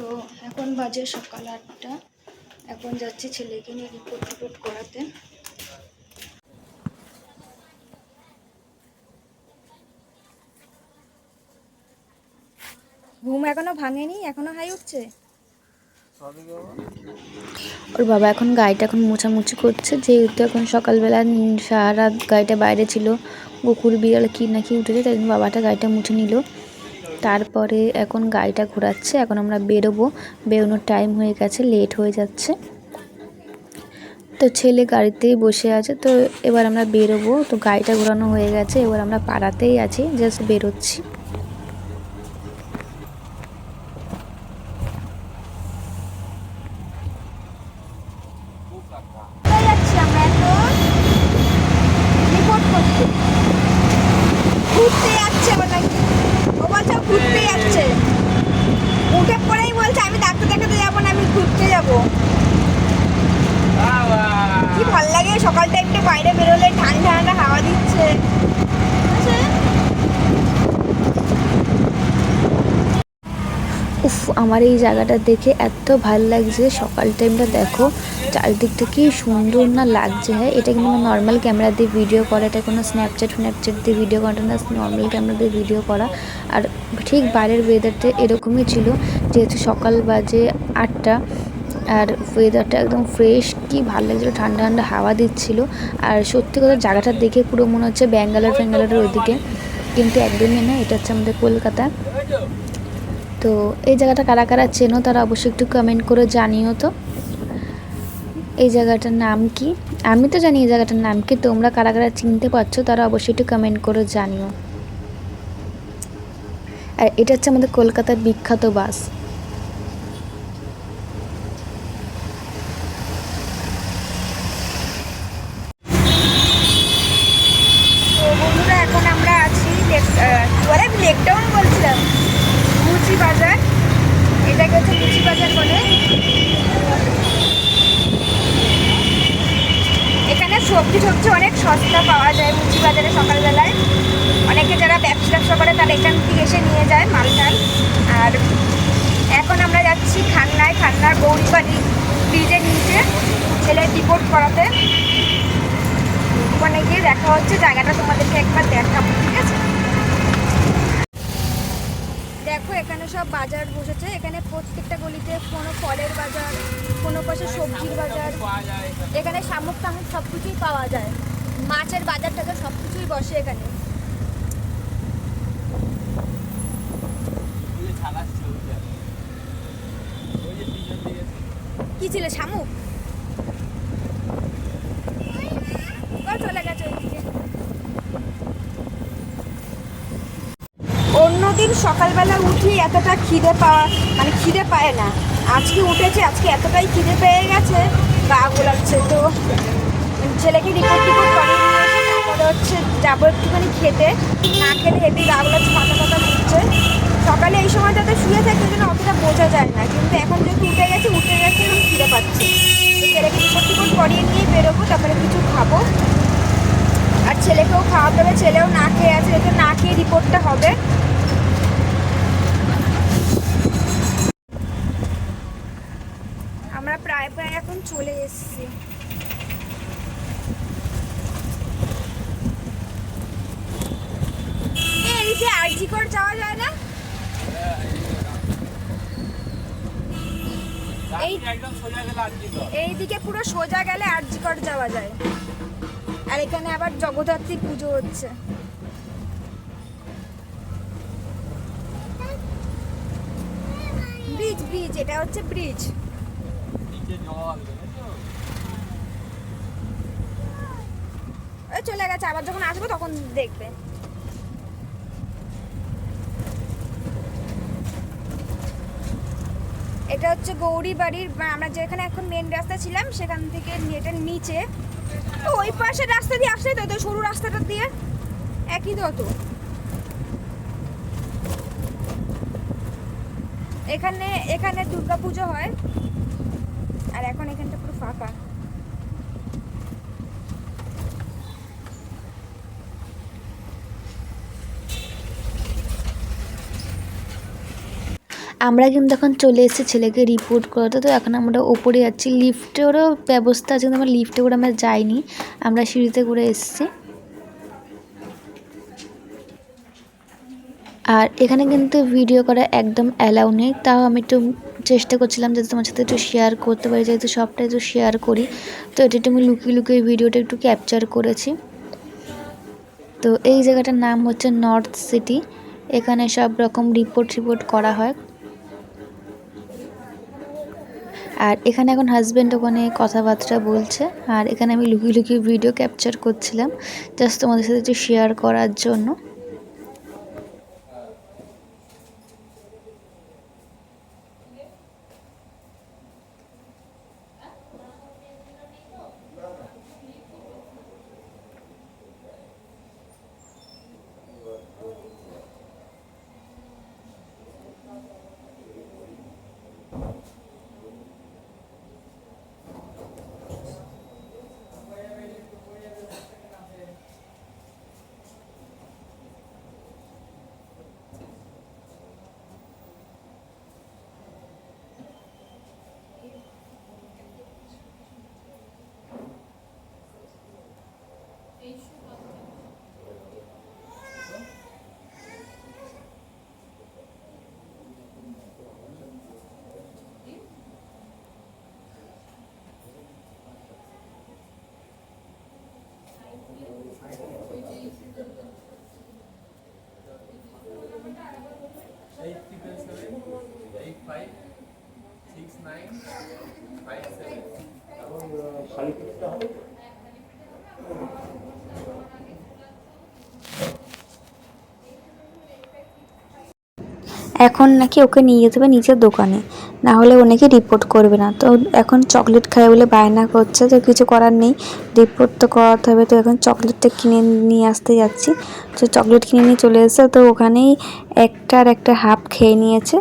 তো এখন বাজে সকাল আটটা। এখন যাচ্ছি ছেলেকে নিয়ে রিপোর্ট টিপোর্ট করাতে। ঘুম এখনও ভাঙেনি? এখনও হাই উঠছে? ওর বাবা এখন গাড়িটা এখন মোছামুছি করছে, যেহেতু এখন সকালবেলা সারা রাত গাড়িটা বাইরে ছিল কুকুর বিড়াল কি নাকি উঠেছে, তাই বাবাটা গাড়িটা মুছে নিল। তারপরে এখন গাড়িটা ঘোরাচ্ছে, এখন আমরা বেরোবো। বেরোনোর টাইম হয়ে গেছে লেট হয়ে যাচ্ছে। তো ছেলে গাড়িতেই বসে আছে, তো এবার আমরা বেরোবো। তো গাড়িটা ঘোরানো হয়ে গেছে, এবার আমরা পাড়াতেই আছি জাস্ট বেরোচ্ছি কোথায় যাচ্ছি আমরা এখন রিপোর্ট করতে ঘুরতে যাচ্ছে আবার নাকি ও বলছে ও ঘুরতে যাচ্ছে উঠে পড়েই বলছে আমি ডাক্তার দেখাতে যাব না আমি ঘুরতে যাব কি ভালো লাগে সকালটা একটু বাইরে বেরোলে ঠান্ডা ঠান্ডা হাওয়া দিচ্ছে আছে? উফ, আমার এই জায়গাটা দেখে এত ভালো লাগছে। সকাল টাইমটা দেখো, চারিদিকটা কি সুন্দর না লাগছে হ্যাঁ? এটা কিন্তু নর্মাল ক্যামেরা দিয়ে ভিডিও করা, এটা কোনো স্ন্যাপচ্যাট ফ্ন্যাপচ্যাট দিয়ে ভিডিও করাটা না নর্মাল ক্যামেরা দিয়ে ভিডিও করা। আর ঠিক বাইরের ওয়েদারটা এরকমই ছিল, যেহেতু সকাল বাজে আটটা, আর ওয়েদারটা একদম ফ্রেশ কি ভালো লাগছিল, ঠান্ডা ঠান্ডা হাওয়া দিচ্ছিল। আর সত্যি কথা, জায়গাটা দেখে পুরো মনে হচ্ছে ব্যাঙ্গালোর ফ্যাঙ্গালোরের ওইদিকে। কিন্তু একদমই না, এটা হচ্ছে আমাদের কলকাতা। তো এই জায়গাটা কারা কারা চেনো তারা অবশ্যই একটু কমেন্ট করে জানিও তো। এই জায়গাটার নাম কি? আমি তো জানি এই জায়গাটার নাম কি, তোমরা কারা কারা চিনতে পারছ তারা অবশ্যই একটু কমেন্ট করে জানিও। আর এটা হচ্ছে আমাদের কলকাতার বিখ্যাত বাস তো বন্ধুরা এখন আমরা আছি লেক- আহ, কি বলে আমি লেকটাউন বলছিলাম মুচি বাজার এটাকে হচ্ছে মুচি বাজার বলে এখানে সবজি সবজি অনেক সস্তা পাওয়া যায় মুচি বাজারে সকালবেলায় অনেকে যারা ব্যবসা ব্যবসা করে তারা এখান থেকে এসে নিয়ে যায় মাল টাল আর এখন আমরা যাচ্ছি খান্নায়। খান্নার গৌরীবাড়ি ব্রিজের নিচে ছেলের রিপোর্ট করাতে। ওখানে গিয়ে দেখা হচ্ছে, জায়গাটা তোমাদেরকে একবার দেখাবো, ঠিক আছে? দেখো, এখানে সব বাজার বসেছে। এখানে প্রত্যেকটা গলিতে কোনো ফলের বাজার, কোনো পাশে সবজির বাজার। এখানে শামুক টামুক সব কিছুই পাওয়া যায়। মাছের বাজার টাজার সব কিছুই বসে এখানে। কি ছিল শামুক চলে গেছে অন্যদিন সকালবেলা উঠি এতটা খিদে পাওয়া মানে খিদে পায় না। আজকে উঠেছে, আজকে এতটাই খিদে পেয়ে গেছে গা গোলাচ্ছে তো। ছেলেকে রিপোর্ট টিপোর্ট এসে তারপরে হচ্ছে যাব একটুখানি খেতে। না খেলে হেভি গা গোলাচ্ছে পাতা পাতা দিচ্ছে সকালে এই সময়টাতে শুয়ে থাকতে জন্য অতটা বোঝা যায় না। কিন্তু এখন যেহেতু উঠে গেছে উঠে গেছে এখন খিদে পাচ্ছে। ছেলেকে রিপোর্ট করিয়ে নিয়ে বেরোবো, তারপরে কিছু খাব। আর ছেলেকেও খাওয়াতে হবে, ছেলেও না খেয়ে আছে যেহেতু না খেয়ে রিপোর্টটা হবে। আমরা প্রায় প্রায় এখন চলে এসেছি। এদিকে আরজিকর যাওয়া যায় না? এই এইদিকে পুরো সোজা গেলে আরজিকর যাওয়া যায়। আর এখানে আবার জগদ্ধাত্রী পুজো হচ্ছে। ব্রিজ ব্রিজ এটা হচ্ছে ব্রিজ চলে গেছে আবার যখন আসব তখন দেখবে। এটা হচ্ছে গৌরী বাড়ির আমরা যেখানে এখন মেন রাস্তা ছিলাম, সেখান থেকে এটার নিচে। তো ওই পাশের রাস্তা দিয়ে আসলে তো সরু রাস্তাটা দিয়ে একই তো তো এখানে এখানে দুর্গা পুজো হয়। আর এখন এখানটা পুরো ফাঁকা। আমরা কিন্তু এখন চলে এসেছি ছেলেকে রিপোর্ট করাতে। তো এখন আমরা ওপরে যাচ্ছি। লিফটেরও ব্যবস্থা আছে কিন্তু আমরা লিফটে করে আমরা যাইনি। আমরা সিঁড়িতে করে এসেছি। আর এখানে কিন্তু ভিডিও করা একদম অ্যালাউ নেই। তাও আমি একটু চেষ্টা করছিলাম যাতে তোমার সাথে একটু শেয়ার করতে পারি, যেহেতু সবটা একটু শেয়ার করি। তো এটা একটু আমি লুকিয়ে লুকিয়ে ভিডিওটা একটু ক্যাপচার করেছি। তো এই জায়গাটার নাম হচ্ছে নর্থ সিটি এখানে সব রকম রিপোর্ট রিপোর্ট করা হয়। আর এখানে এখন হাজব্যান্ড ওখানে কথাবার্তা বলছে। আর এখানে আমি লুকিয়ে লুকিয়ে ভিডিও ক্যাপচার করছিলাম। জাস্ট তোমাদের সাথে একটু শেয়ার করার জন্য। এখন নাকি ওকে নিয়ে যেতে হবে নিজের দোকানে। না হলে ও রিপোর্ট করবে না। তো এখন চকলেট খায় বলে বায়না করছে, তো কিছু করার নেই। রিপোর্ট তো করাতে হবে, তো এখন চকলেটটা কিনে নিয়ে আসতে যাচ্ছি। তো চকলেট কিনে নিয়ে চলে এসেছে, তো ওখানেই একটা আর একটা হাফ খেয়ে নিয়েছে।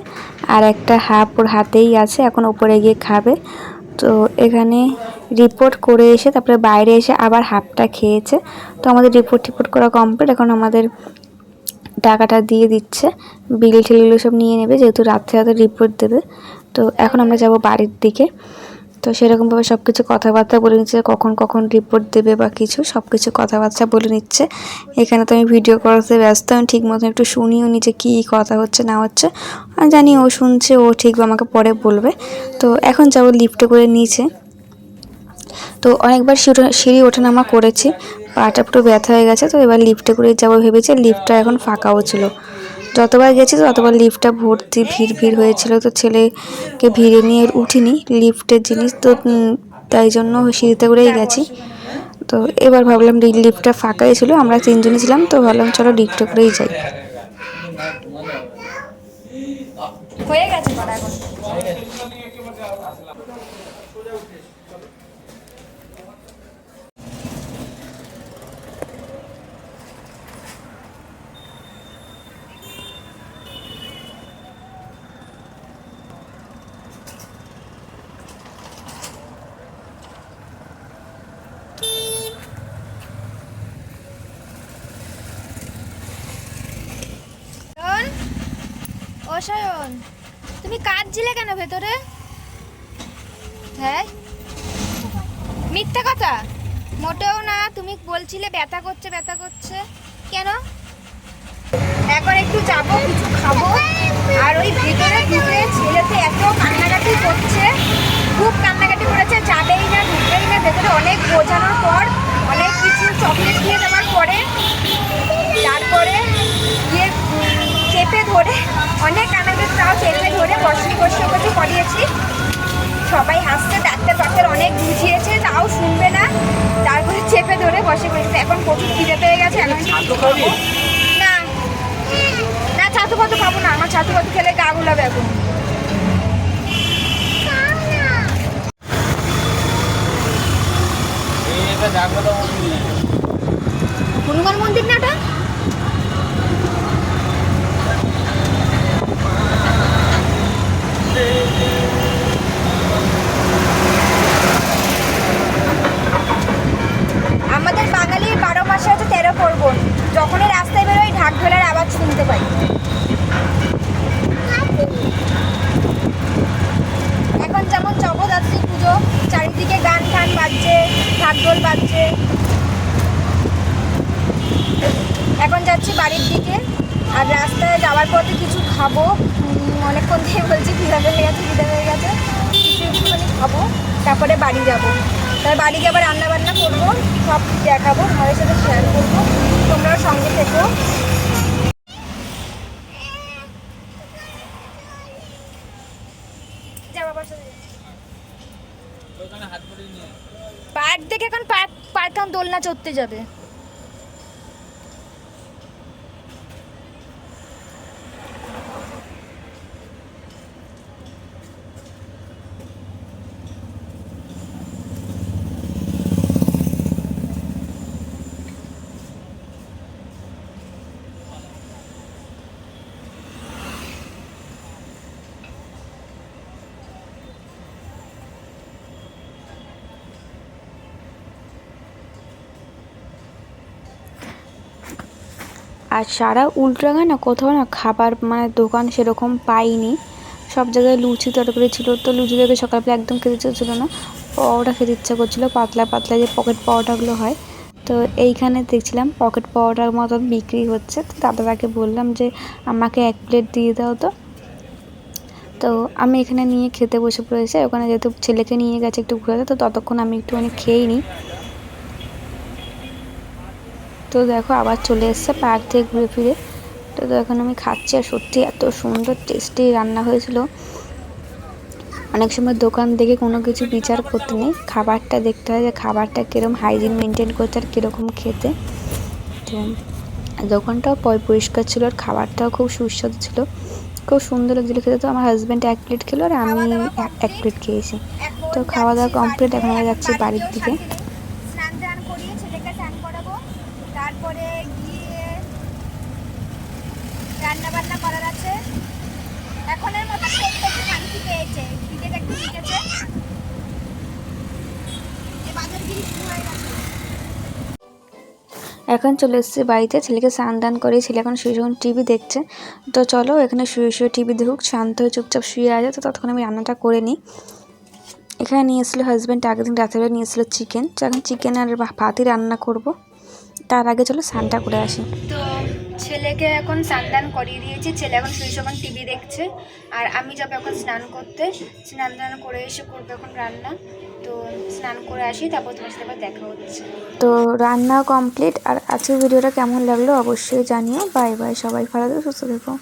আর একটা হাফ ওর হাতেই আছে, এখন ওপরে গিয়ে খাবে। তো এখানে রিপোর্ট করে এসে তারপরে বাইরে এসে আবার হাফটা খেয়েছে। তো আমাদের রিপোর্ট টিপোর্ট করা কমপ্লিট এখন আমাদের টাকাটা দিয়ে দিচ্ছে। বিল টিলগুলো সব নিয়ে নেবে, যেহেতু রাত্রে রাতে রিপোর্ট দেবে। তো এখন আমরা যাব বাড়ির দিকে। তো সেরকমভাবে সব কিছু কথাবার্তা বলে নিচ্ছে, কখন কখন রিপোর্ট দেবে বা কিছু সব কিছু কথাবার্তা বলে নিচ্ছে। এখানে তো আমি ভিডিও করাতে ব্যস্ত, আমি ঠিক মতন একটু শুনিও নিচে কী কথা হচ্ছে, না হচ্ছে। জানি ও শুনছে, ও ঠিক আমাকে পরে বলবে। তো এখন যাব লিফটে করে নিচে। তো অনেকবার সিঁড়ি ওঠানামা করেছি। পাটা পুরো ব্যথা হয়ে গেছে, তো এবার লিফটে করে যাব ভেবেছি লিফটটা এখন ফাঁকাও ছিল। যতবার গেছি ততবার লিফটটা ভর্তি ভিড় ভিড় হয়েছিল, তো ছেলেকে ভিড়ে নিয়ে উঠিনি লিফটের জিনিস, তো তাই জন্য সিঁড়িতে করেই গেছি। তো এবার ভাবলাম লিফটটা ফাঁকাই ছিল, আমরা তিনজনই ছিলাম, তো ভাবলাম চলো লিফটে করেই যাই। হয়ে গেছে করা এখন সায়ন ও সায়ন তুমি কাঁদছিলে কেন ভেতরে? হ্যাঁ? মিথ্যা কথা? মোটেও না, তুমি বলছিলে ব্যথা করছে ব্যথা করছে। কেন? এখন একটু যাব, কিছু খাব। আর ওই ভিতরে ঢুকে ছেলেতে এত কান্নাকাটি করছে। খুব কান্নাকাটি করেছে, যাবেই না, ঢুকবেই না। ভেতরে অনেক বোঝানোর পর, অনেক কিছু চকলেট খেয়ে দেওয়ার পরে, তারপরে চেপে ধরে অনেক কান্নাকাটি তাও চেপে ধরে বসে বসে বসে করিয়েছি সবাই হাসছে ডাক্তার ডাক্তার অনেক বুঝিয়েছে তাও শুনবে না। তারপরে চেপে ধরে বসে পড়েছে। এখন প্রচুর খিদে পেয়ে গেছে এখন। না। না ছাতু পাতু খাব না। আমার ছাতু পাতু খেলে গা গুলাবে এখন। হনুমান মন্দির না ওটা? যাচ্ছি বাড়ির দিকে। আর রাস্তায় যাওয়ার পথে কিছু খাব। অনেকক্ষণ থেকে বলছি খিদা পেয়ে গেছে খিদা পেয়ে গেছে। কিছু একটুখানি খাব তারপরে বাড়ি যাব। তার বাড়ি গিয়ে আবার রান্না বান্না করব সব দেখাবো ঘরের সাথে শেয়ার করব। তোমরাও সঙ্গে থেকো। পার্ক দেখে এখন পার্ক পার্ক দোলনা চড়তে যাবে। আর সারা উল্টাগা না কোথাও না খাবার মানে দোকান সেরকম পাইনি। সব জায়গায় লুচি তরকারি ছিল তো লুচি থেকে সকালবেলা একদম খেতে ইচ্ছা ছিল না। পরোটা খেতে ইচ্ছা করছিল, পাতলা পাতলা যে পকেট পরোটাগুলো হয়। তো এইখানে দেখছিলাম পকেট পরোটার মতন বিক্রি হচ্ছে। তো দাদাটাকে বললাম যে, আমাকে এক প্লেট দিয়ে দাও তো। তো আমি এখানে নিয়ে খেতে বসে পড়েছি। ওখানে যেহেতু ছেলেকে নিয়ে গেছে একটু ঘুরাতে, তো ততক্ষণ আমি একটুখানি খেয়েই নিই। তো দেখো আবার চলে এসছে পার্ক থেকে ঘুরে ফিরে। তো এখন আমি খাচ্ছি আর সত্যি এত সুন্দর টেস্টি রান্না হয়েছিল। অনেক সময় দোকান দেখে কোনো কিছু বিচার করতে নেই। খাবারটা দেখতে হয় যে খাবারটা কীরকম হাইজিন মেনটেন করছে আর কীরকম খেতে। তো দোকানটাও পরিষ্কার ছিল আর খাবারটাও খুব সুস্বাদু ছিল। খুব সুন্দর লাগছিল খেতে। তো আমার হাজব্যান্ড এক প্লেট খেলো আর আমি এক- এক প্লেট খেয়েছি। তো খাওয়া দাওয়া কমপ্লিট এখন আমরা যাচ্ছি বাড়ির দিকে স্নান টান করিয়ে ছেলেকে স্নান করাবো তারপরে গিয়ে রান্না বান্না করার আছে। এখনের মতো একটু শান্তি পেয়েছে। ক্রিকেট একটু শিখেছে। বাজার গিরি শুরু হয়ে গেছে। এখন চলে এসেছি বাড়িতে। ছেলেকে স্নান দান করে ছেলে এখন শুয়ে যখন টিভি দেখছে। তো চলো এখানে শুয়ে শুয়ে টিভি দেখুক শান্ত হয়ে চুপচাপ শুয়ে আছে। তো ততক্ষণ আমি রান্নাটা করে নিই। এখানে নিয়ে এসেছিল হাজব্যান্ড আগের দিন রাত্রেবেলা নিয়ে এসেছিল চিকেন তো এখন চিকেন আর ভাতই রান্না করব। তার আগে চলো স্নানটা করে আসি। তো ছেলেকে এখন স্নান করিয়ে দিয়েছি। ছেলে এখন শুয়ে এখন টিভি দেখছে। আর আমি যাব এখন স্নান করতে। স্নান দান করে এসে করব এখন রান্না। তো স্নান করে আসি, তারপর তোমার সাথে আবার দেখা হচ্ছে। তো রান্না কমপ্লিট আর আজকের ভিডিওটা কেমন লাগল অবশ্যই জানিও। বাই বাই, সবাই ভালো সুস্থ থেকো।